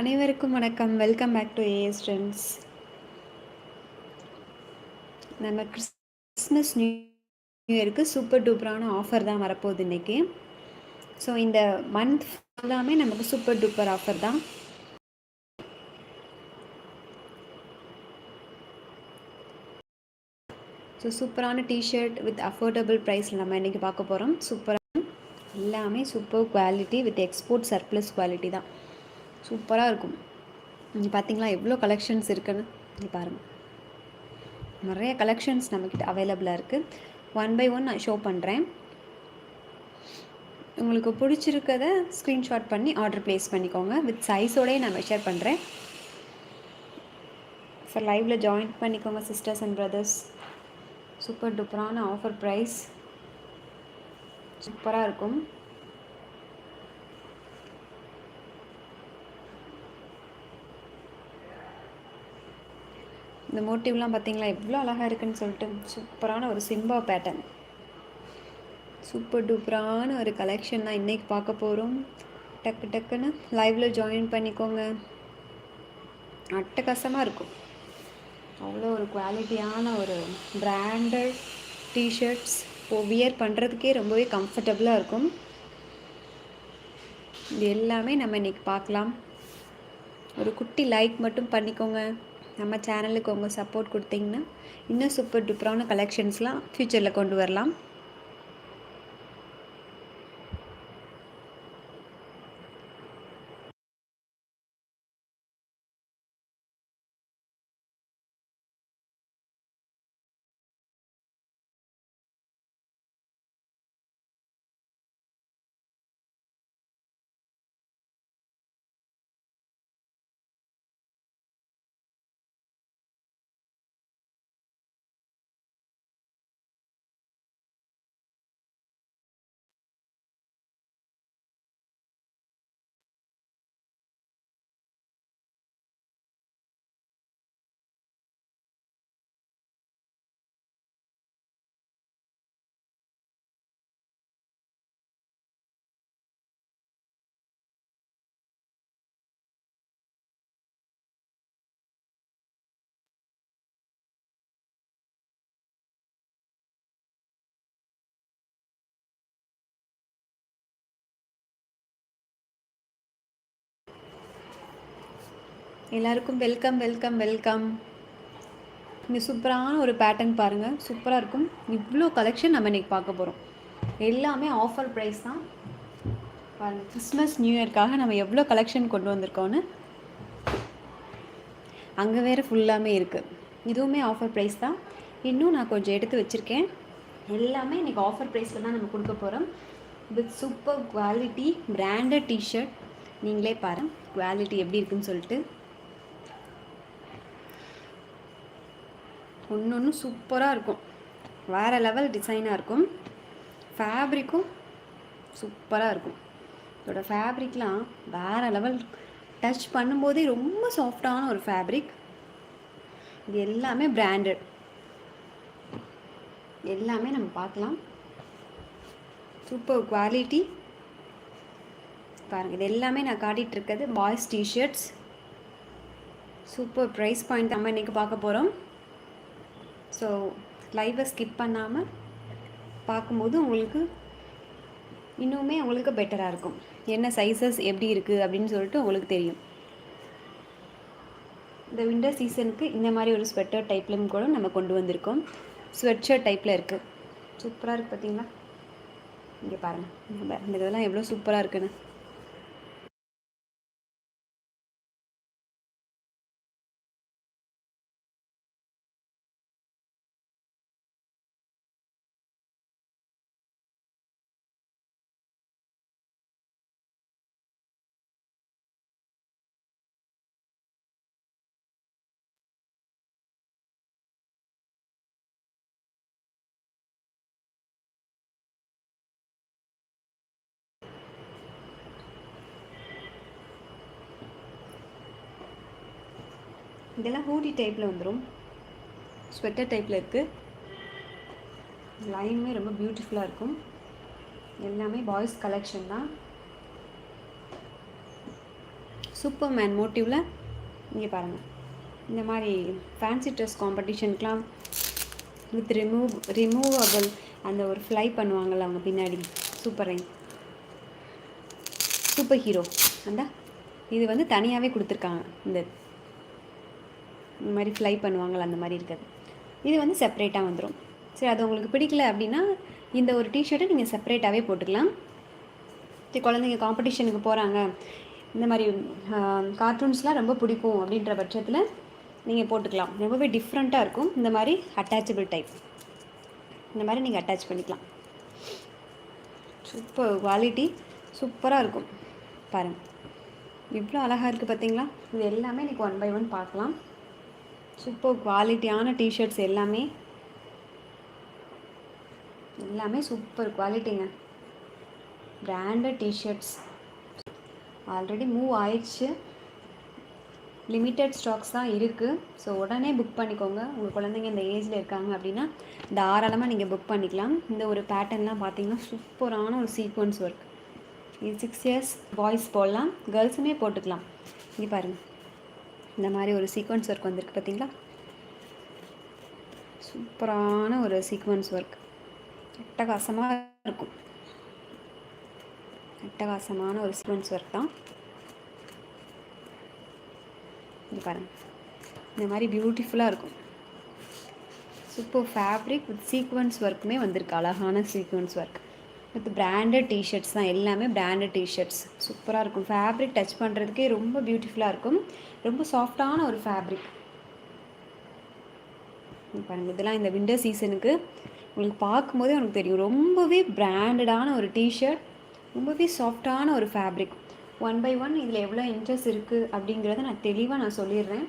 அனைவருக்கும் வணக்கம். Welcome back to AS students நம்ம கிறிஸ்மஸ் நியூ இயருக்கு சூப்பர் டூப்பரான ஆஃபர் தான் வரப்போகுது இன்றைக்கி ஸோ இந்த மந்த் ஃபுல்லாமே நமக்கு சூப்பர் டூப்பர் ஆஃபர் தான். ஸோ சூப்பரான டிஷர்ட் வித் அஃபோர்டபுள் ப்ரைஸில் நம்ம இன்றைக்கி பார்க்க போகிறோம் சூப்பராக எல்லாமே super quality with export surplus quality தான். சூப்பராக இருக்கும். நீங்கள் பார்த்தீங்களா எவ்வளோ கலெக்ஷன்ஸ் இருக்குன்னு? நீ பாருங்கள் நிறைய கலெக்ஷன்ஸ் நம்மக்கிட்ட அவைலபிளாக இருக்குது ஒன் பை ஒன் நான் ஷோ பண்ணுறேன் உங்களுக்கு பிடிச்சிருக்கத ஸ்க்ரீன்ஷாட் பண்ணி ஆர்டர் ப்ளேஸ் பண்ணிக்கோங்க. வித் சைஸோடையே நான் மெஷர் பண்ணுறேன் ஸோ லைவில் ஜாயின் பண்ணிக்கோங்க சிஸ்டர்ஸ் அண்ட் பிரதர்ஸ் சூப்பர் டூப்பரான ஆஃபர் ப்ரைஸ் சூப்பராக இருக்கும். இந்த மோட்டிவ்லாம் பார்த்தீங்களா? எவ்வளோ அழகாக இருக்குன்னு சொல்லிட்டு சூப்பரான ஒரு சிம்பா பேட்டர்ன் சூப்பர் டூப்பரான ஒரு கலெக்ஷன் தான் இன்றைக்கி பார்க்க போகிறோம் டக்கு டக்குன்னு லைவில் ஜாயின் பண்ணிக்கோங்க. அட்டகாசமாக இருக்கும். அவ்வளோ ஒரு குவாலிட்டியான ஒரு பிராண்டட் டிஷர்ட்ஸ் வியர் பண்ணுறதுக்கே ரொம்பவே கம்ஃபர்டபுளாக இருக்கும். இது எல்லாமே நம்ம இன்றைக்கி பார்க்கலாம். ஒரு குட்டி லைக் மட்டும் பண்ணிக்கோங்க. நம்ம சேனலுக்கு உங்கள் சப்போர்ட் கொடுத்தீங்கன்னா இன்னும் சூப்பர் டூப்பரான கலெக்ஷன்ஸ்லாம் ஃப்யூச்சரில் கொண்டு வரலாம். எல்லாருக்கும் வெல்கம் வெல்கம் வெல்கம் இங்கே சூப்பரான ஒரு பேட்டர்ன் பாருங்கள் சூப்பராக இருக்கும். இவ்வளோ கலெக்ஷன் நம்ம இன்றைக்கி பார்க்க போகிறோம் எல்லாமே ஆஃபர் ப்ரைஸ் தான். பாருங்கள் கிறிஸ்மஸ் நியூ இயர்க்காக நம்ம எவ்வளோ கலெக்ஷன் கொண்டு வந்திருக்கோன்னு அங்கே வேறு ஃபுல்லாமே இருக்குது இதுவுமே ஆஃபர் ப்ரைஸ் தான். இன்னும் நான் கொஞ்சம் எடுத்து வச்சுருக்கேன். எல்லாமே இன்றைக்கி ஆஃபர் ப்ரைஸில் தான் நம்ம கொடுக்க போகிறோம் with super quality branded T shirt நீங்களே பாருங்கள் குவாலிட்டி எப்படி இருக்குன்னு சொல்லிட்டு. ஒன்று ஒன்று சூப்பராக இருக்கும். வேறு லெவல் டிசைனாக இருக்கும். ஃபேப்ரிக்கும் சூப்பராக இருக்கும். இதோட ஃபேப்ரிக்லாம் வேறு லெவல் டச் பண்ணும்போதே ரொம்ப சாஃப்டான ஒரு ஃபேப்ரிக் இது எல்லாமே பிராண்டட் எல்லாமே நம்ம பார்க்கலாம். சூப்பர் குவாலிட்டி பாருங்கள் இது எல்லாமே நான் காட்டிகிட்டு இருக்கிறது boys T shirts super price point நம்ம இன்றைக்கி பார்க்க போகிறோம் ஸோ லைவை ஸ்கிப் பண்ணாமல் பார்க்கும்போது உங்களுக்கு இன்னுமே உங்களுக்கு பெட்டராக இருக்கும். என்ன சைஸஸ் எப்படி இருக்குது அப்படின்னு சொல்லிட்டு உங்களுக்கு தெரியும். இந்த விண்டர் சீசனுக்கு இந்த மாதிரி ஒரு ஸ்வெட்டர் டைப்லையும் கூட நம்ம கொண்டு வந்திருக்கோம். ஸ்வெட் ஷர்ட் டைப்பில் இருக்குது சூப்பராக இருக்குது பார்த்தீங்களா? இங்கே பாருங்கள் இந்த இதெல்லாம் எவ்வளோ சூப்பராக இருக்குன்னு. இதெல்லாம் ஹூடி டைப்பில் வந்துடும் ஸ்வெட்டர் டைப்பில் இருக்குது லைனுமே ரொம்ப பியூட்டிஃபுல்லாக இருக்கும். எல்லாமே பாய்ஸ் கலெக்ஷன் தான். சூப்பர் மேன் மோட்டிவில் இங்கே பாருங்கள் இந்த மாதிரி ஃபேன்சி ட்ரெஸ் காம்படிஷனுக்கெலாம் வித் ரிமூவ் ரிமூவபிள் அந்த ஒரு ஃப்ளை பண்ணுவாங்கள்ல அவங்க பின்னாடி. சூப்பர் சூப்பர் ஹீரோ அந்த இது வந்து தனியாகவே கொடுத்துருக்காங்க. இந்த இந்த மாதிரி ஃப்ளை பண்ணுவாங்கள்ல அந்த மாதிரி இருக்கிறது. இது வந்து செப்பரேட்டாக வந்துடும் சரி அது உங்களுக்கு பிடிக்கல அப்படின்னா இந்த ஒரு டிஷர்ட்டை நீங்கள் செப்பரேட்டாகவே போட்டுக்கலாம். சரி குழந்தைங்க காம்படிஷனுக்கு போகிறாங்க இந்த மாதிரி கார்ட்டூன்ஸ்லாம் ரொம்ப பிடிக்கும் அப்படின்ற பட்சத்தில் நீங்கள் போட்டுக்கலாம். ரொம்பவே டிஃப்ரெண்ட்டாக இருக்கும். இந்த மாதிரி அட்டாச்சபிள் டைப் இந்த மாதிரி நீங்கள் அட்டாச் பண்ணிக்கலாம். சூப்பர் குவாலிட்டி சூப்பராக இருக்கும். பாருங்கள் இவ்வளோ அழகாக இருக்குது பார்த்தீங்களா இது எல்லாமே இன்றைக்கி ஒன் பை ஒன் பார்க்கலாம். சூப்பர் குவாலிட்டியான டிஷர்ட்ஸ் எல்லாமே. எல்லாமே super குவாலிட்டிங்க branded T shirts already move ஆயிடுச்சு. லிமிட்டட் ஸ்டாக்ஸ் தான் இருக்குது ஸோ உடனே புக் பண்ணிக்கோங்க. உங்கள் குழந்தைங்க இந்த ஏஜில் இருக்காங்க அப்படின்னா தாராளமாக நீங்கள் புக் பண்ணிக்கலாம். இந்த ஒரு பேட்டர்ன்லாம் பார்த்தீங்கன்னா சூப்பரான ஒரு சீக்வன்ஸ் ஒர்க் இது சிக்ஸ் இயர்ஸ் பாய்ஸ் போடலாம். கேர்ள்ஸுமே போட்டுக்கலாம். இங்கே பாருங்கள் இந்த மாதிரி ஒரு சீக்வன்ஸ் ஒர்க் வந்திருக்கு பார்த்தீங்களா சூப்பரான ஒரு சீக்வன்ஸ் ஒர்க் அட்டகாசமாக இருக்கும். அட்டகாசமான ஒரு சீக்வன்ஸ் ஒர்க் தான். இது பாருங்கள் இந்த மாதிரி பியூட்டிஃபுல்லாக இருக்கும். சூப்பர் ஃபேப்ரிக் வித் சீக்வன்ஸ் ஒர்க்குமே வந்திருக்கு. அழகான sequence work with branded T shirts தான். எல்லாமே பிராண்டட் டிஷர்ட்ஸ் சூப்பராக இருக்கும். ஃபேப்ரிக் டச் பண்ணுறதுக்கே ரொம்ப பியூட்டிஃபுல்லாக இருக்கும். ரொம்ப சாஃப்டான ஒரு ஃபேப்ரிக் பாருங்கள் இதெல்லாம் இந்த விண்டர் சீசனுக்கு உங்களுக்கு பார்க்கும்போதே உனக்கு தெரியும். ரொம்பவே பிராண்டடான ஒரு டிஷர்ட் ரொம்பவே சாஃப்டான ஒரு ஃபேப்ரிக் ஒன் பை ஒன் இதில் எவ்வளோ இன்ட்ரெஸ்ட் இருக்குது அப்படிங்கிறத நான் தெளிவாக நான் சொல்லிடுறேன்.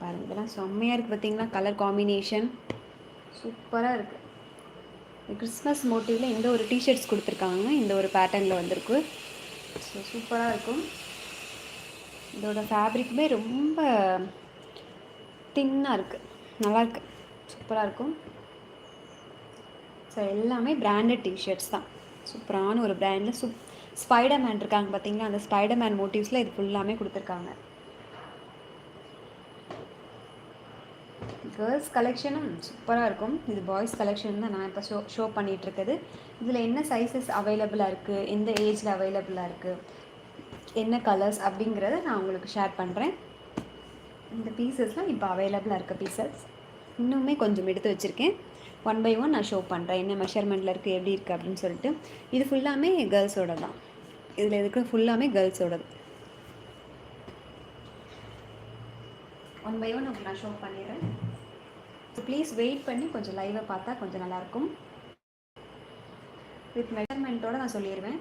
பாருங்கள் இதெல்லாம் செம்மையாக இருக்குது பார்த்தீங்களா கலர் காம்பினேஷன் சூப்பராக இருக்குது கிறிஸ்மஸ் மோட்டிவில் இந்த ஒரு டிஷர்ட்ஸ் கொடுத்துருக்காங்க. இந்த ஒரு பேட்டர்னில் வந்திருக்கு. ஸோ சூப்பராக இருக்கும். இதோட ஃபேப்ரிக்குமே ரொம்ப தின்னாக இருக்குது நல்லாயிருக்கு சூப்பராக இருக்கும். ஸோ எல்லாமே பிராண்டட் டிஷர்ட்ஸ் தான். சூப்பரான ஒரு பிராண்டில் சூப் ஸ்பைடர்மேன் இருக்காங்க பார்த்தீங்களா அந்த ஸ்பைடர்மேன் மோட்டிவ்ஸில் இது ஃபுல்லாமே கொடுத்துருக்காங்க. கேர்ள்ஸ் கலெக்ஷனும் சூப்பராக இருக்கும். இது பாய்ஸ் கலெக்ஷன் தான் நான் இப்போ ஷோ ஷோ பண்ணிகிட்ருக்குது இதில் என்ன சைஸஸ் அவைலபிளாக இருக்குது எந்த ஏஜில் அவைலபிளாக இருக்குது என்ன கலர்ஸ் அப்படிங்கிறத நான் உங்களுக்கு ஷேர் பண்ணுறேன் இந்த பீசஸ்லாம் இப்போ அவைலபிளாக இருக்க பீசஸ் இன்னுமே கொஞ்சம் எடுத்து வச்சுருக்கேன். ஒன் பை ஒன் நான் ஷோ பண்ணுறேன் என்ன மெஷர்மெண்ட்டில் இருக்குது எப்படி இருக்குது அப்படின்னு சொல்லிட்டு. இது ஃபுல்லாமே கேர்ள்ஸோட தான் இதில் இருக்கிற ஃபுல்லாமே கேர்ள்ஸோடது ஒன் பை ஒன் உங்களுக்கு நான் ஷோ பண்ணிடுறேன். ப்ளீஸ் வெயிட் பண்ணி கொஞ்சம் லைவை பார்த்தா கொஞ்சம் நல்லாயிருக்கும் வித் மெஷர்மெண்ட்டோடு நான் சொல்லிடுவேன்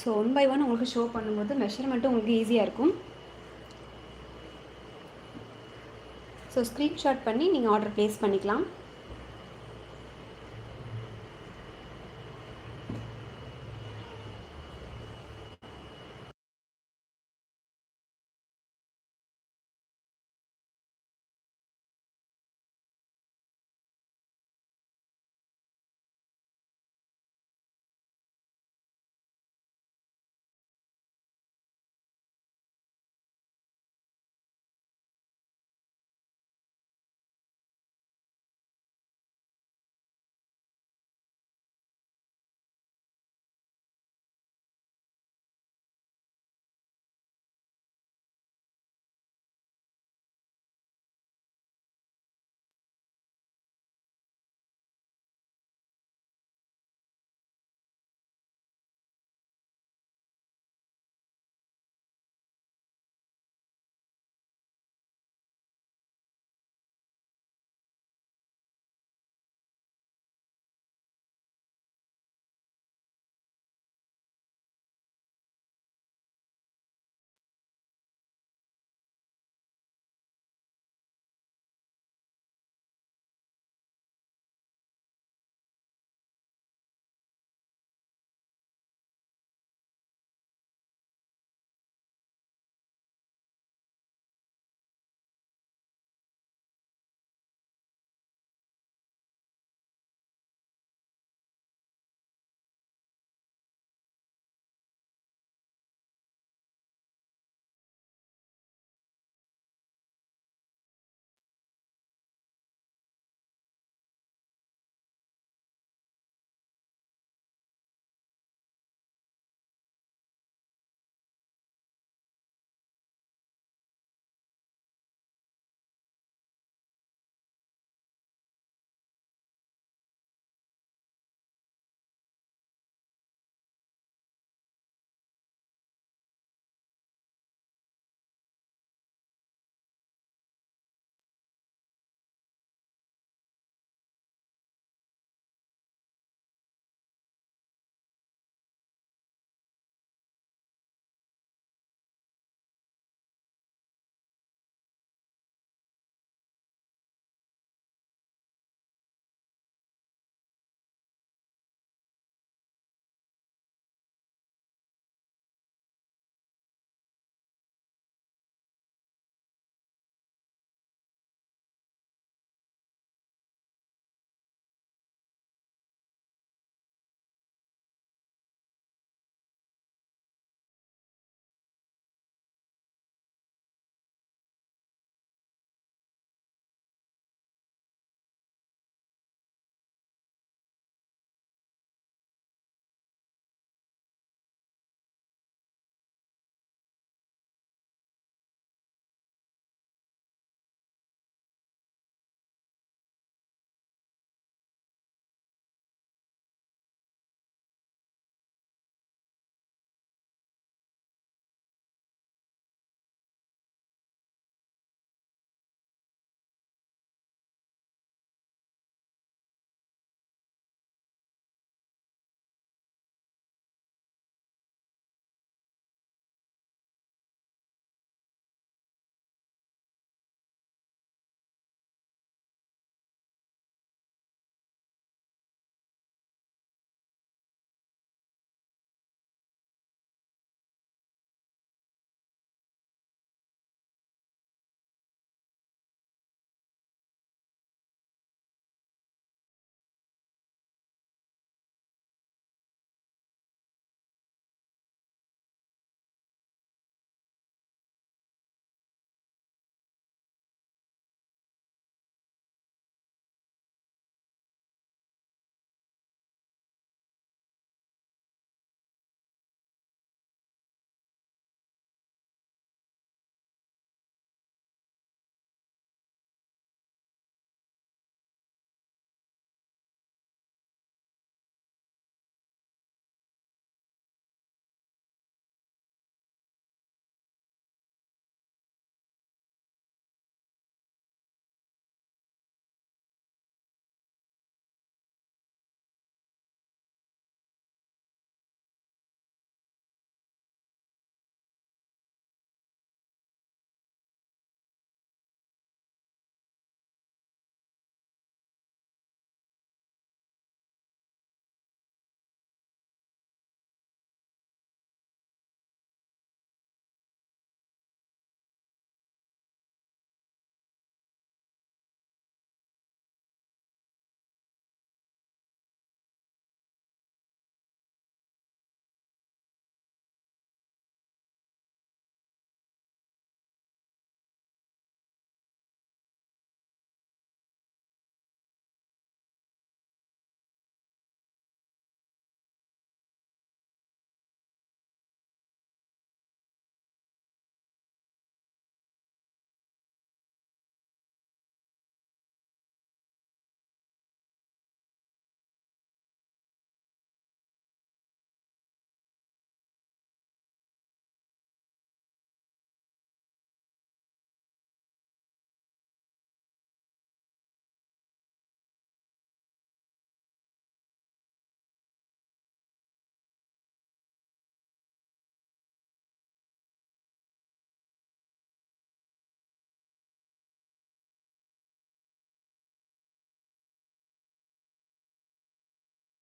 ஸோ ஒன் பை ஒன் உங்களுக்கு ஷோ பண்ணும்போது மெஷர்மெண்ட்டும் உங்களுக்கு ஈஸியாக இருக்கும். ஸோ ஸ்க்ரீன்ஷாட் பண்ணி நீங்கள் ஆர்டர் ப்ளேஸ் பண்ணிக்கலாம்.